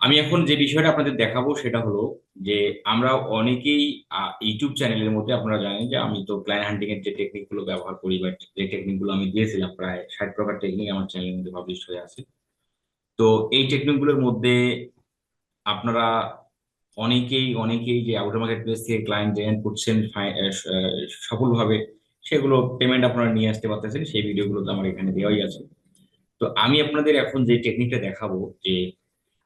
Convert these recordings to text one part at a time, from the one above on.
আমি এখন যে বিষয়টা আপনাদের দেখাবো সেটা হলো যে আমরা অনেকেই ইউটিউব চ্যানেলের মধ্যে আপনারা জানেন যে আমি তো ক্লায়েন্ট হান্টিং এর যে টেকনিকগুলো ব্যবহার করি বা যে টেকনিকগুলো আমি দিয়েছিলাম প্রায় ষাট প্রকার টেকনিক আমার চ্যানেলের মধ্যে পাবলিশ হয়ে আছে। তো এই টেকনিকগুলোর মধ্যে আপনারা অনেকেই অনেকেই যে আউটার মার্কেট প্লেস থেকে ক্লায়েন্ট জেনারেট করছেন সফলভাবে, সেগুলো পেমেন্ট আপনারা নিয়ে আসতে পারতেছেন, সেই ভিডিওগুলো তো আমার এখানে দেওয়াই আছে। তো আমি আপনাদের এখন যে টেকনিকটা দেখাবো যে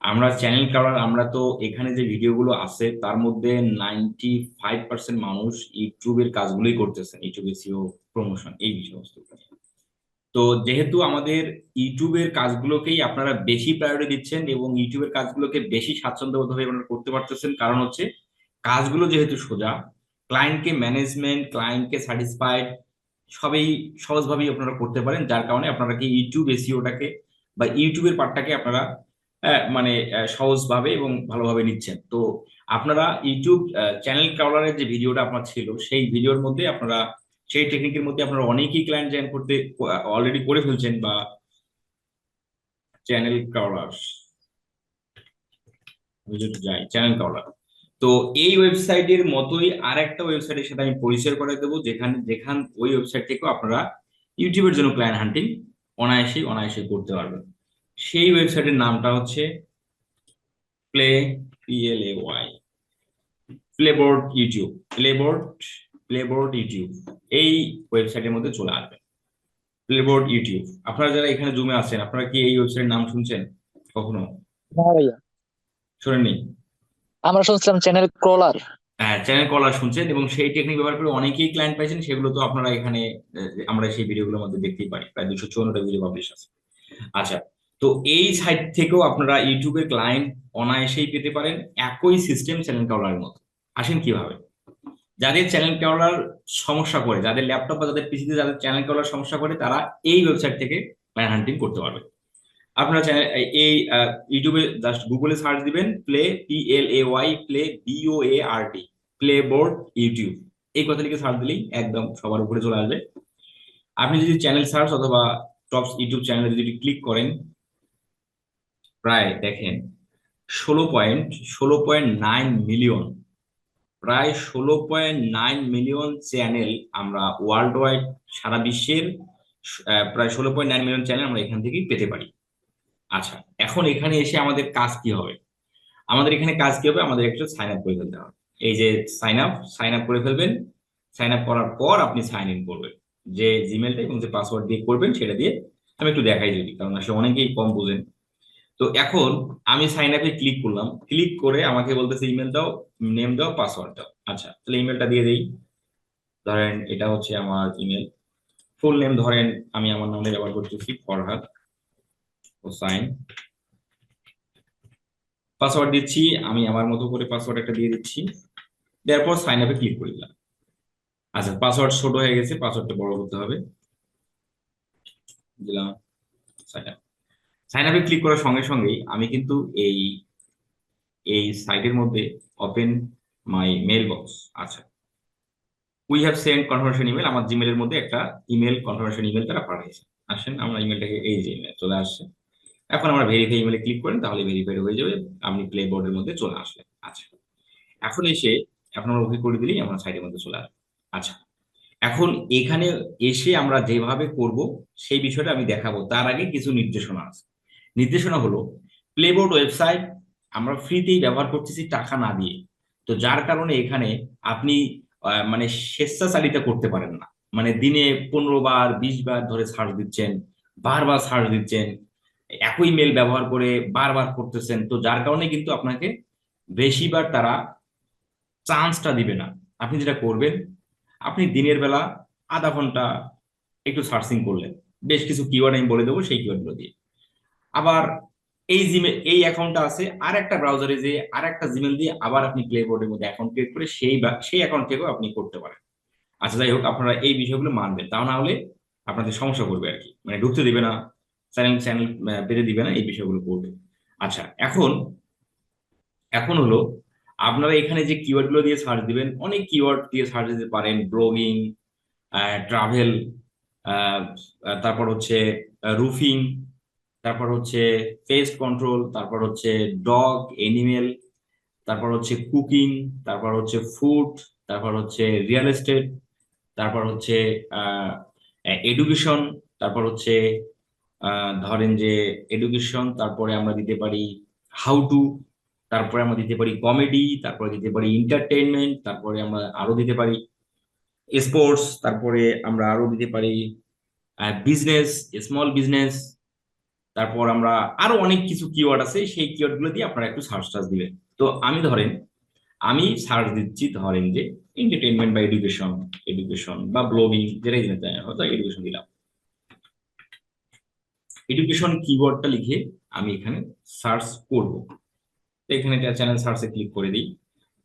আমরা চ্যানেল কালার আমরা তো এখানে যে ভিডিওগুলো আছে, তার মধ্যে নাইনটি ফাইভ পার্সেন্ট মানুষ ইউটিউবের কাজগুলোই করতেছেন ইউটিউবে সিও প্রমোশন এই বিষয়বস্তু তো যেহেতু আমাদের ইউটিউবের কাজগুলোকেই আপনারা বেশি প্রায়োরিটি দিচ্ছেন এবং ইউটিউবের কাজগুলোকে বেশি স্বাচ্ছন্দ্যবোধভাবে আপনারা করতে পারতেছেন, কারণ হচ্ছে কাজগুলো যেহেতু সোজা ক্লায়েন্টকে ম্যানেজমেন্ট ক্লায়েন্টকে স্যাটিসফাইড সবই সহজভাবেই আপনারা করতে পারেন, যার কারণে আপনারা কি ইউটিউব এসিওটাকে বা ইউটিউবের পার্টটাকে আপনারা মানে সহজভাবে এবং ভালোভাবে নিচ্ছেন। তো আপনারা ইউটিউব চ্যানেল কালারের যে ভিডিওটা আপনার ছিল, সেই ভিডিওর মধ্যে আপনারা, সেই টেকনিকের মধ্যে আপনারা অনেকেই ক্লায়েন্ট জয়েন করতে অলরেডি করে ফেলছেন বা চ্যানেল কালার যাই, চ্যানেল কালার তো এই ওয়েবসাইটের মতোই আর একটা ওয়েবসাইটের সাথে আমি পরিচয় করে দেবো, যেখানে, যেখান, ওই ওয়েবসাইট থেকেও আপনারা ইউটিউবের জন্য ক্লায়েন্ট হান্টিং অনায়াসেই অনায়াসে করতে পারবেন। সেই ওয়েবসাইটের নামটা হচ্ছে play P L A Y Playboard YouTube Playboard Playboard YouTube এই ওয়েবসাইটের মধ্যে চলে আসবে। প্লেবোর্ড ইউটিউব আপনারা যারা এখানে জুমে আছেন আপনারা কি এই ওয়েবসাইটের নাম শুনছেন কখনো? শোনেননি? আমরা শুনছিলাম চ্যানেল ক্রলার। হ্যাঁ চ্যানেল কলার শুনছেন এবং সেই টেকনিক ব্যবহার করে অনেকেই ক্লায়েন্ট পাইছেন সেগুলো তো আপনারা এখানে আমরা সেই ভিডিওগুলোর মধ্যে দেখতেই পারি। প্রায় দুশো চুয়ান্নটা ভিডিও পাবলিশ আছে। আচ্ছা তো এই সাইট থেকেও আপনারা ইউটিউবে ক্লায়েন্ট অনায়াসেই পেতে পারেন, একই সিস্টেম চ্যানেল কাউলারের মতো। আসেন কীভাবে? যাদের চ্যানেল কাউলার সমস্যা করে, যাদের ল্যাপটপ বা যাদের পিসিতে যাদের চ্যানেল কাউলার সমস্যা করে, তারা এই ওয়েবসাইট থেকে ক্লায়েন্ট হান্টিং করতে পারবে। আপনারা চ্যানেল এই ইউটিউবে জাস্ট গুগলে সার্চ দিবেন play P L A Y play B O A R T Playboard YouTube এই কথা লিখে সার্চ দিলেই একদম সবার উপরে চলে আসবে। আপনি যদি চ্যানেল সার্চ অথবা টপ ইউটিউব চ্যানেলে যদি ক্লিক করেন প্রায় দেখেন, ষোলো পয়েন্ট ষোলো পয়েন্ট নাইন মিলিয়ন, প্রায় ষোলো পয়েন্ট নাইন মিলিয়ন চ্যানেল আমরা ওয়ার্ল্ড ওয়াইড সারা বিশ্বের প্রায় ষোলো পয়েন্ট নাইন মিলিয়ন চ্যানেল আমরা এখান থেকেই পেতে পারি। আচ্ছা এখন এখানে এসে আমাদের কাজ কি হবে? আমাদের এখানে কাজ কি হবে? আমাদের একটু সাইন আপ করে ফেলতে হবে। এই যে সাইন আপ সাইন আপ করে ফেলবেন। সাইন আপ করার পর আপনি সাইন ইন করবেন। যে জিমেলটা এবং যে পাসওয়ার্ড দিয়ে করবেন, সেটা দিয়ে আমি একটু দেখাই যদি, কারণ আসলে অনেকেই কম বোঝেন। তো এখন আমি সাইন আপে ক্লিক করলাম। ক্লিক করে আমাকে বলতেছে ইমেল দাও নেম দাও পাসওয়ার্ড দাও। আচ্ছা তাহলে ইমেলটা দিয়ে দিই। ধরেন এটা হচ্ছে আমার ইমেল ফুল নেম ধরেন আমি আমার নামে ব্যবহার করতেছি, ফরহাদ হোসাইন। পাসওয়ার্ড দিচ্ছি, আমি আমার মতো করে পাসওয়ার্ড একটা দিয়ে দিচ্ছি। দেওয়ার পর সাইন আপে ক্লিক করে দিলাম। আচ্ছা পাসওয়ার্ড ছোট হয়ে গেছে পাসওয়ার্ডটা বড় করতে হবে। দিলাম সাইন আপ সাইন আপে ক্লিক করার সঙ্গে সঙ্গেই আমি কিন্তু এই এই সাইটের মধ্যে ওপেন মাই মেল বক্স আচ্ছা we have send confirmation email আমার জিমেলের মধ্যে একটা ইমেল কনফার্মেশন ইমেল তারা পাঠিয়েছে। আসেন, আমরা ইমেলটাকে এই যে ইমেল চলে আসছে। এখন আমরা ভেরিফাই ইমেলে ক্লিক করেন, তাহলে ভেরিফাইড হয়ে যাবে, আপনি প্লে বোর্ডের মধ্যে চলে আসলেন। আচ্ছা এখন এসে, এখন আমরা ওকে করে দিলেই আমরা সাইটের মধ্যে চলে আসবে। আচ্ছা এখন এখানে এসে আমরা যেভাবে করব, সেই বিষয়টা আমি দেখাবো। তার আগে কিছু নির্দেশনা আছে। নির্দেশনা হলো প্লেবোর্ড ওয়েবসাইট আমরা ফ্রিতেই ব্যবহার করতেছি টাকা না দিয়ে। তো যার কারণে এখানে আপনি মানে স্বেচ্ছাচারিতা করতে পারেন না। মানে দিনে পনেরো বার, বিশ বার ধরে সার্চ দিচ্ছেন, বারবার সার্চ দিচ্ছেন, একই মেল ব্যবহার করে বারবার করতেছেন। তো যার কারণে কিন্তু আপনাকে বেশিবার তারা চান্সটা দিবে না। আপনি যেটা করবেন, আপনি দিনের বেলা আধা ঘণ্টা একটু সার্চিং করলেন। বেশ কিছু কিওয়ার্ড আমি বলে দেবো, সেই কিওয়ার্ডগুলো দিয়ে। আবার এই জিমেল এই অ্যাকাউন্টটা আছে আর একটা ব্রাউজারে যে আর একটা জিমেল দিয়ে আবার আপনি প্লে বোর্ডের মধ্যে অ্যাকাউন্ট ক্রিয়েট করে সেই সেই অ্যাকাউন্ট থেকেও আপনি করতে পারেন। আচ্ছা যাই হোক, আপনারা এই বিষয়গুলো মানবেন। তা না হলে আপনাদের সমস্যা করবে আর কি। মানে ঢুকতে দিবে না চ্যানেল চ্যানেল পেতে দিবে না এই বিষয়গুলো করবে আচ্ছা এখন এখন হলো, আপনারা এখানে যে কিওয়ার্ডগুলো দিয়ে সার্চ দিবেন, অনেক কিওয়ার্ড দিয়ে সার্চ দিতে পারেন। ব্লগিং ট্রাভেল তারপর হচ্ছে রুফিং তারপর হচ্ছে পেস্ট কন্ট্রোল তারপর হচ্ছে ডগ এনিমেল তারপর হচ্ছে কুকিং তারপর হচ্ছে ফুড তারপর হচ্ছে রিয়েল এস্টেট তারপর হচ্ছে এডুকেশন তারপর হচ্ছে ধরেন যে এডুকেশন তারপরে আমরা দিতে পারি হাউ টু তারপরে আমরা দিতে পারি কমেডি তারপরে দিতে পারি এন্টারটেইনমেন্ট তারপরে আমরা আরও দিতে পারি স্পোর্টস তারপরে আমরা আরও দিতে পারি বিজনেস স্মল বিজনেস তারপর আমরা আরও অনেক কিছু কিওয়ার্ড আছে, সেই কিওয়ার্ডগুলো দিয়ে আপনারা একটু সার্চ টার্চ দিবেন। তো আমি ধরেন, আমি সার্চ দিচ্ছি ধরেন যে এন্টারটেইনমেন্ট বা এডুকেশন এডুকেশন বা ব্লগিং যেটাই চাই হয়তো এডুকেশন দিলাম। এডুকেশন কিওয়ার্ডটা লিখে আমি এখানে সার্চ করব। তো এখানে চ্যানেল সার্চে ক্লিক করে দিই।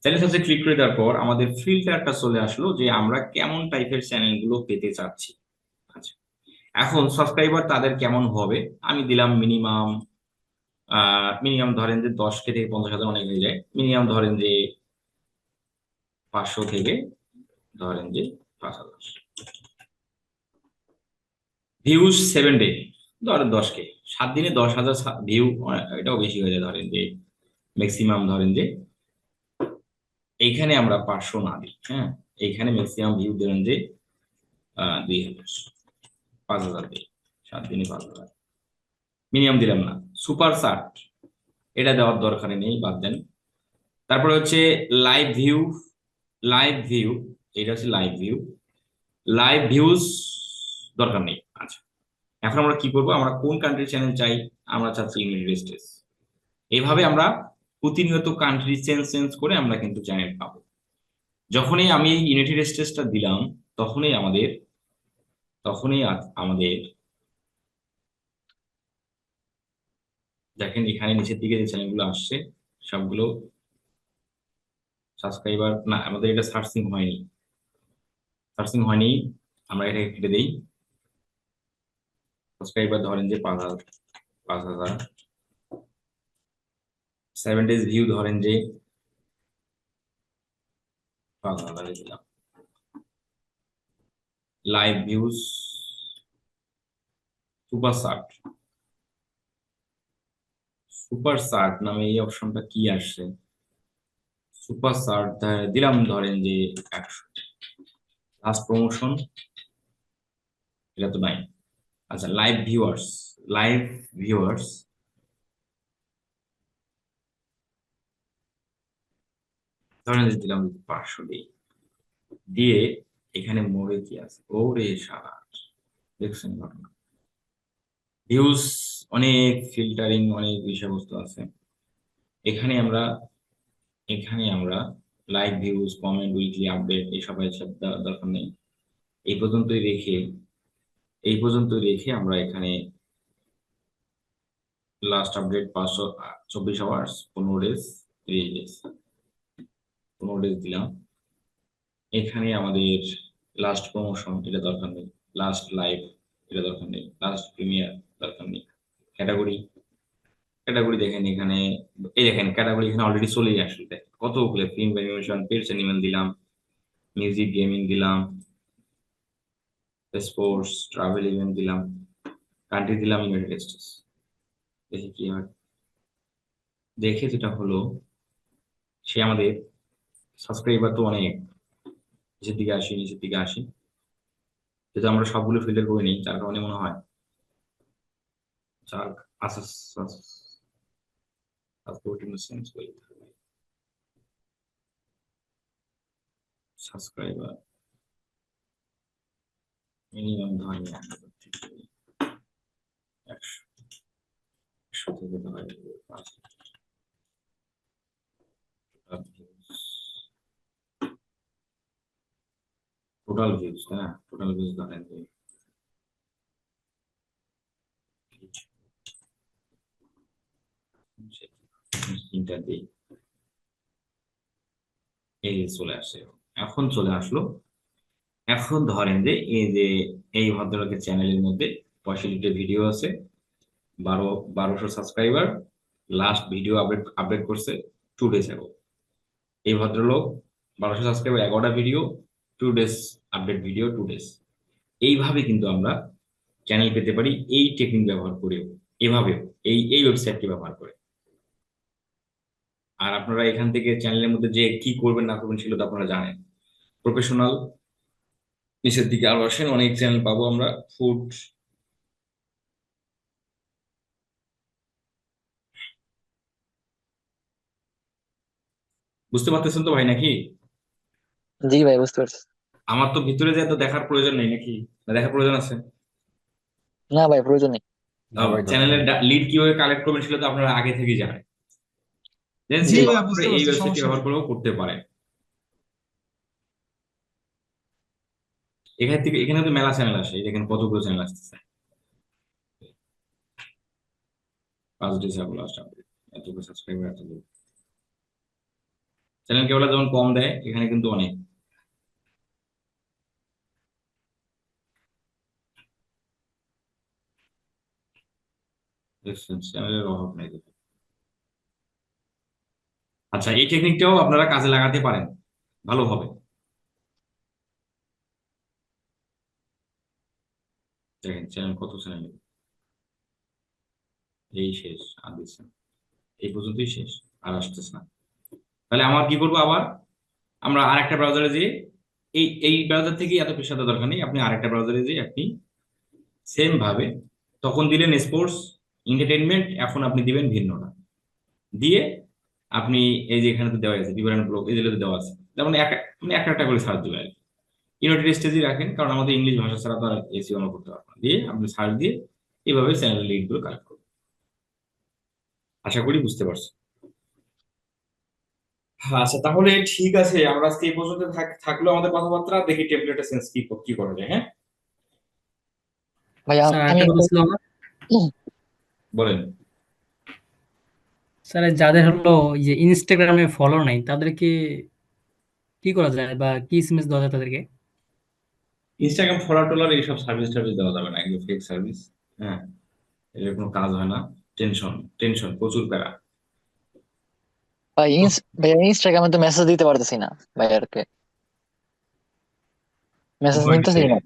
চ্যানেল সার্চে ক্লিক করে দেওয়ার পর আমাদের ফিল্টারটা চলে আসলো যে আমরা কেমন টাইপের চ্যানেলগুলো পেতে চাচ্ছি। এখন সাবস্ক্রাইবার তাদের কেমন হবে? আমি দিলাম মিনিমাম মিনিমাম ধরেন যে দশ কে থেকে পঞ্চাশ হাজার অনেক হয়ে যায়। মিনিমাম ধরেন যে পাঁচশো থেকে ধরেন যে পাঁচ হাজার। ভিউজ সেভেন ডে ধরেন দশ কে। সাত দিনে দশ হাজার ভিউ এটাও বেশি হয়ে যায় ধরেন যে ম্যাক্সিমাম ধরেন যে এইখানে আমরা পাঁচশো না দিই হ্যাঁ? এইখানে ম্যাক্সিমাম ভিউ ধরেন যে দুই হাজার। পাঁচ হাজার দিই সাত দিনে পাঁচ হাজার মিনিমাম দিলাম না, সুপার সার্ট এটা দেওয়ার দরকার নেই, বাদ দেন। তারপরে হচ্ছে লাইভ ভিউ লাইভ ভিউ, এটা হচ্ছে লাইভ ভিউ। লাইভ ভিউজ দরকার নেই আচ্ছা। এখন আমরা কি করব? আমরা কোন কান্ট্রি চ্যানেল চাই? আমরা চাচ্ছি ইউনাইটেড স্টেটস এইভাবে আমরা প্রতিনিয়ত কান্ট্রি চেঞ্জ চেঞ্জ করে আমরা কিন্তু চ্যানেল পাবো। যখনই আমি ইউনাইটেড স্টেটসটা দিলাম, তখনই আমাদের তখনই আমাদের দেখেন এখানে নিচের দিকে যে চ্যানেলগুলো আসছে, সবগুলো সাবস্ক্রাইবার না, আমাদের এটা সার্চিং হয়নি। সার্চিং হয়নি, আমরা এটাকে কেটে দিই। সাবস্ক্রাইবার ধরেন যে পাঁচ হাজার পাঁচ হাজার। সেভেন ডেজ ভিউ ধরেন যে পাঁচ হাজারে দিলাম। Live views super chat super chat নামে এই অপশনটা কি আসছে? সুপার সার্ট দিলাম ধরেন যে একশো। লাস্ট প্রমোশন এটা তো নাই। আচ্ছা লাইভ ভিউয়ার্স লাইভ ভিউয়ার্স ধরেন দিলাম পাঁচশো দিয়ে এখানে মোড়ে কি আছে? ওরে সারা। দেখছেন ঘটনা? ভিউজ অনেক ফিল্টারিং অনেক বিষয়বস্তু আছে। এখানে আমরা এখানে আমরা like views comment weekly update এসব এসব দরকার নেই। এই পর্যন্তই রেখে, এই পর্যন্ত রেখে আমরা এখানে লাস্ট আপডেট পাঁচশো, চব্বিশ আওয়ার্স পনেরো ডেজ ত্রিশ ডেজ পনেরো ডেজ দিলাম। এখানে আমাদের লাস্ট প্রমোশন এটা দরকার নেই। লাস্ট লাইভ এটা দরকার নেই। লাস্ট প্রিমিয়ার দরকার নেই। ক্যাটাগরি ক্যাটাগরি দেখেন এখানে, এই দেখেন ক্যাটাগরি এখানে অলরেডি চলেই আসলে দেখেন কতগুলো ফিল্ম অ্যানিমেশন পেটস অ্যানিমেল দিলাম মিউজিক গেমিং দিলাম স্পোর্টস ট্রাভেল ইভেন্ট দিলাম কান্ট্রি দিলাম ইউনাইটেড স্টেটস দেখি কি হয়। দেখে যেটা হলো, সে আমাদের সাবস্ক্রাইবার তো অনেক। নিচের দিকে আসি, নিচের দিকে আসি। যেহেতু আমরা সবগুলো ফিল্টার করে নিই, যার কারণে মনে হয় যার সাবস্ক্রাইবার মিনিমাম ধরি একশো একশো থেকে ধরে টোটাল ভিউজ তাই না টোটাল ভিউজ ধরেন যে তিনটা দিই এই চলে এখন চলে আসলো। এখন ধরেন যে এই যে এই ভদ্রলোকের চ্যানেলের মধ্যে পঁয়ষট্টিটা ভিডিও আছে, বারো, বারোশো subscriber last video update update করছে টু ডেজ অ্যাগো এই ভদ্রলোক বারোশো সাবস্ক্রাইবার এগারোটা video two days update video two days এইভাবে কিন্তু আমরা চ্যানেল পেতে পারি, এই টেকনিক ব্যবহার করেও এভাবে এই এই ওয়েবসাইটটি ব্যবহার করে। আর আপনারা এখান থেকে চ্যানেলের মধ্যে যে কি করবেন, না করবেন সেগুলো তো আপনারা জানেন। প্রফেশনাল নিচের দিকে আরও আসেন, অনেক চ্যানেল পাবো আমরা ফুড বুঝতে পারতেছেন তো ভাই নাকি? জি ভাই, বুঝতে পারছি। আমার তো ভিতরে যে এত দেখার প্রয়োজন নেই নাকি? দেখার প্রয়োজন আছে? না ভাই প্রয়োজন নেই। চ্যানেলের লিড কীভাবে কালেক্ট করবেন সেটা তো আপনারা আগে থেকেই জানেন। দেন জি। আপনারা এই ওয়েবসাইটটি ব্যবহার করেও করতে পারেন। এখান থেকে এখানে তো মেলা চ্যানেল আসে দেখেন কতগুলো চ্যানেল আসতেছে। পাঁচ ডিসেম্বর লাস্ট আপডেট এতগুলো সাবস্ক্রাইবার এতগুলো। চ্যানেল কেবল যেমন কম দেয় এখানে কিন্তু অনেক। চ্যানেলের অভাব নেই। আচ্ছা এই টেকনিকটাও আপনারা কাজে লাগাতে পারেন। ভালো হবে। দেখেন চ্যানেল কত চ্যানেল এই শেষ আর দিচ্ছে না। এই পর্যন্তই শেষ, আর আসতেছে না। তাহলে আমার কি করব আবার? আমরা আরেকটা ব্রাউজারে যেয়ে, এই এই ব্রাউজার থেকে এত পেশাতে দরকার নেই। আপনি আরেকটা ব্রাউজারে যেয়ে আপনি সেম ভাবে তখন দিলেন স্পোর্টস এন্টারটেনমেন্ট এখন আপনি দিবেন ভিন্নটা দিয়ে আপনি এই যে এখানে তো দেওয়া আছে বিবরণ ব্লগ এই যেগুলো দেওয়া আছে যেমন এক আপনি একটা একটা করে সার্চ দিবেন। ইউনাইটেড স্টেজে রাখেন কারণ আমাদের ইংলিশ ভাষা ছাড়া তো আর এসিও অন করতে পারব না। দিয়ে আপনি সার্চ দিয়ে এইভাবে চ্যানেল লিঙ্কগুলো কালেক্ট করবেন আশা করি বুঝতে পারছ। আচ্ছা তাহলে ঠিক আছে আমরা আজকে এই পর্যন্ত থাক- থাকল আমাদের কথাবার্তা। দেখি টেমপ্লেটের সেন্স কি কি করা যায় হ্যাঁ? ভাই আমি একটা কথা ছিল আমার বলেন। স্যার যাদের হলো এই যে ইনস্টাগ্রামে ফলো নাই তাদেরকে কি করা যায় বা কি এসএমএস দেওয়া যায় তাদেরকে? ইনস্টাগ্রাম ফলোয়ার টোলার এইসব সার্ভিস টার্ভিস দেওয়া যাবে না এগুলো ফেক সার্ভিস হ্যাঁ? এর কোনো কাজ হয় না টেনশন টেনশন প্রচুর প্যারা। ভাই ইনস ভাই ইনস্টাগ্রামে তো মেসেজ দিতে পারতেছি না ভাই আর কি মেসেজ নিতেছি না।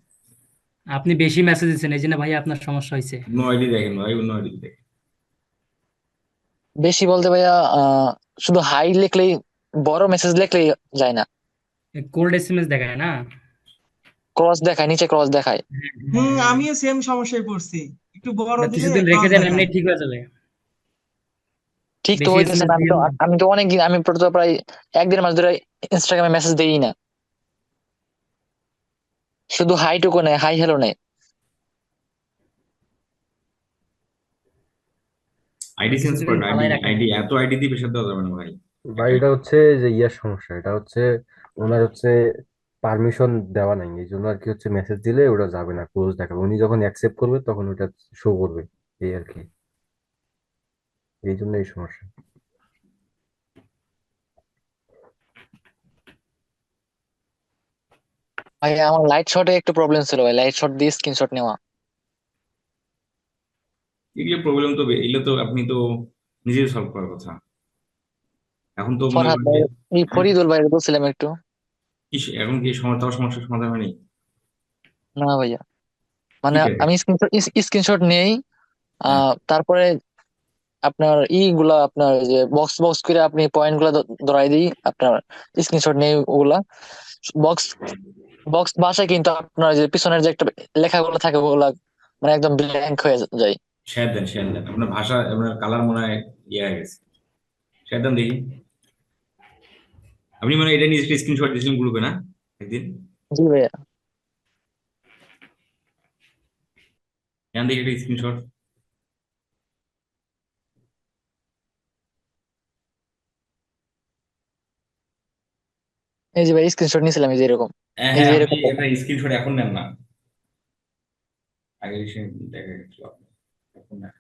আপনি বেশি মেসেজ দিচ্ছেন এই জন্য ভাই আপনার সমস্যা হয়েছে অন্য আইডি দেখেন ভাই অন্য আইডি দেখেন। বেশি বলতে ভাইয়া শুধু হাই লিখলেই বড় মেসেজ লিখলেই যায় না। কোল্ড এসএমএস দেখায় না? ক্রস দেখায় নিচে ক্রস দেখায়। হুম আমিও সেম সমস্যায় পড়ছি। একটু বড় দিলে কিছুদিন রেখে দেন এমনি ঠিক হয়ে যাবে। ঠিক তো হইতেছে না আমি তো। আমি তো অনেকদিন আমি প্রায় এক দেড় মাস ধরে ইনস্টাগ্রামে মেসেজ দেই না। শুধু হাই টুকু নেই হাই হ্যালো নেই। আইডি চেঞ্জ করেন আইডি আইডি এত আইডি দিয়ে পেশা দেওয়া যাবে না ভাই। ভাই এটা হচ্ছে যে ইয়ার সমস্যা এটা হচ্ছে ওনার হচ্ছে পারমিশন দেওয়া নাই এই জন্য আর কি হচ্ছে মেসেজ দিলে ওটা যাবে না ক্লোজ দেখাবে। উনি যখন অ্যাকসেপ্ট করবে তখন ওটা শো করবে এই আর কি। এই জন্য এই সমস্যা। ভাই আমার লাইট শটে একটু প্রবলেম ছিল ভাই লাইট শট দিয়ে স্ক্রিনশট নেওয়া। এগুলো প্রবলেম তো এগুলো তো আপনি তো নিজে সলভ করার কথা। এখন তো মনে ফরহাদ ভাই এই ফরিদুল ভাই বলছিলাম একটু। কি এখন কি সমস্যা সমস্যার সমাধান হয়নি? না ভাইয়া। মানে ঠিক আছে। আমি স্ক্রিনশট স্ক্রিনশট নেই। আহ তারপরে আপনার ই গুলা আপনার যে বক্স বক্স করে আপনি পয়েন্টগুলা ধরাই দিই। আপনার স্ক্রিনশট নেই ওগুলা। বক্স বক্স ভাষায় কিন্তু আপনার যে পিছনের যে একটা লেখাগুলো থাকে ওগুলা মানে একদম ব্ল্যাঙ্ক হয়ে যায়। শেয়ার দেন শেয়ার দেন। আপনার ভাষা আপনার কালার মনে হয় ইয়ে হয়ে গেছে। শেয়ার দেন দেখি। আপনি মানে এটা নিজে স্ক্রিনশট দিয়েছিলেন গ্রুপে না? একদিন? জি ভাইয়া। এখান থেকে একটা স্ক্রিনশট এই যে ভাই স্ক্রিনশট নিয়েছিলাম এই যে এরকম। হ্যাঁ হ্যাঁ আপনি স্ক্রিনশট এখন নেন না। আগে দেখা গেছিল আপনি এখন নেন।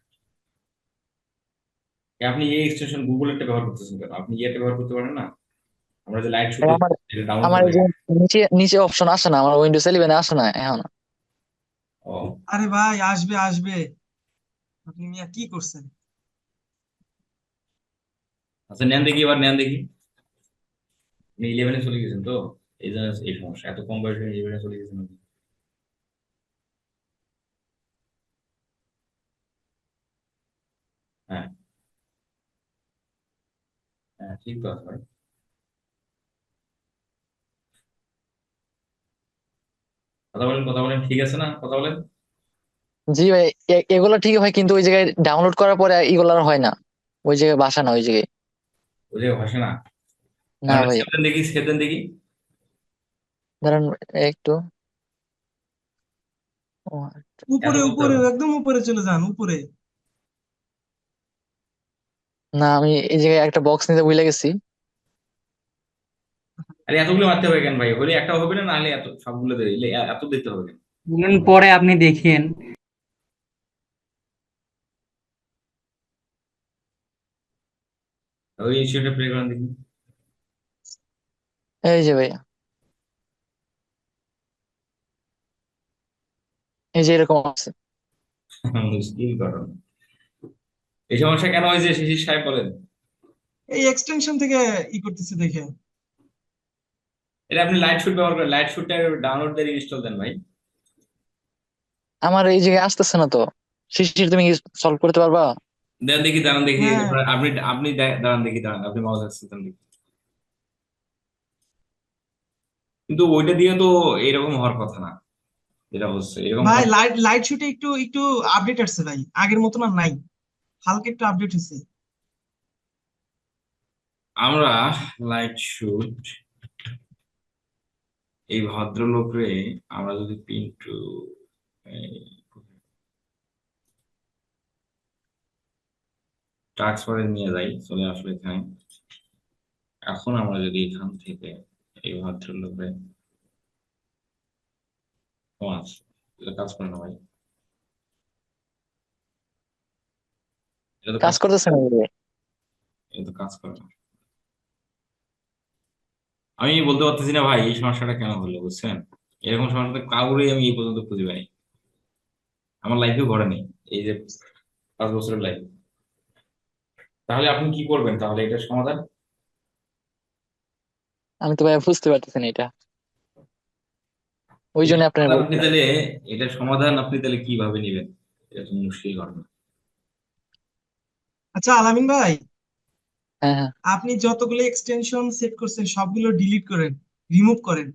এ আপনি এই এক্সটেনশন গুগলেরটা ব্যবহার করতেছেন কেন? আপনি ইয়েটা ব্যবহার করতে পারেন না? আমরা যে লাইট শুট আমার এই যে নিচে নিচে অপশন আসে না আমার উইন্ডোজ ইলেভেনে আসে না এখন। ও। আরে ভাই আসবে আসবে। আপনি মিয়া কি করছেন? আচ্ছা নেন দেখি এবার নেন দেখি। আপনি ইলেভেনে চলে গেছেন তো? এই জন্য এই সমস্যা এত কম এইভাবে চলে গেছে নদী হ্যাঁ। হ্যাঁ, জি ভাই হয় কিন্তু ওই জায়গায় ডাউনলোড করার পরে এগুলো আর হয় না। ওই জায়গায় বাসা না ওই জায়গায়। না? না হ্যাঁ, ভাই। দেখি সেদিন দেখি। ধরেন একটু। ও, উপরে উপরে একদম উপরে চলে যান উপরে। না আমি এই জায়গায় একটা বক্স নিতে ভুলে গেছি। আরে এতগুলো মারতে হবে কেন ভাই? হলে একটা হবে না নাহলে এত সবগুলো এ- এত দিতে হবে কেন? পরে আপনি দেখেন ওই ইস্যুটা প্লে করেন দেখি। এই যে ভাইয়া। এই যে এরকম আছে মুশকিল ঘটনা। এই সমস্যা কেন হয়েছে? শিশির সাহেব বলেন। এই এক্সটেনশন থেকে ই করতেছে দেখে। এটা আপনি লাইট শুট ব্যবহার করেন। লাইট শুটটা ডাউনলোড দিয়ে ইনস্টল দেন ভাই। আমার এই জায়গায় আসতেছে না তো। শিশির তুমি সলভ করতে পারবা? দেন দেখি দাঁড়ান দেখি। হ্যাঁ। আপনি আপনি দা- দাঁড়ান দেখি দাঁড়ান। আপনি মাউস অ্যাক্সেস দেন দেখি। কিন্তু ওইটা দিয়ে তো এরকম হওয়ার কথা না। যেটা হচ্ছে এরকম ভাই লাইট লাইট শুটে একটু একটু আপডেট আসছে ভাই। আগের মতন আর নাই। হালকা একটু আপডেট হয়েছে আমরা লাইট শুট এই ভদ্রলোকরে আমরা যদি পিন্টু ট্রান্সফারে নিয়ে যাই চলে আসলে এখানে। এখন আমরা যদি এখান থেকে এই ভদ্রলোকরে এটা কাজ করে না ভাই এটা তো কাজ করতেছে না এটা তো কাজ করে না আমি বলতে পারতেছি না ভাই এই সমস্যাটা কেন হলো বুঝছেন এরকম সমস্যা তো কাউরে আমি এই পর্যন্ত খুঁজে পাইনি আমার লাইফেও ঘরে নেই এই যে পাঁচ বছরের লাইফ তাহলে আপনি কি করবেন তাহলে এটার সমাধান আমি তো ভাই বুঝতে পারতেছি না এটা ওই জন্য আপনার আপনি তাহলে এটা সমাধান আপনি তাহলে কীভাবে নেবেন? এটা তো মুশকিল ঘটনা। আচ্ছা আলামিন ভাই। হ্যাঁ হ্যাঁ। আপনি যতগুলো এক্সটেনশন সেট করছেন সবগুলো ডিলিট করেন রিমুভ করেন।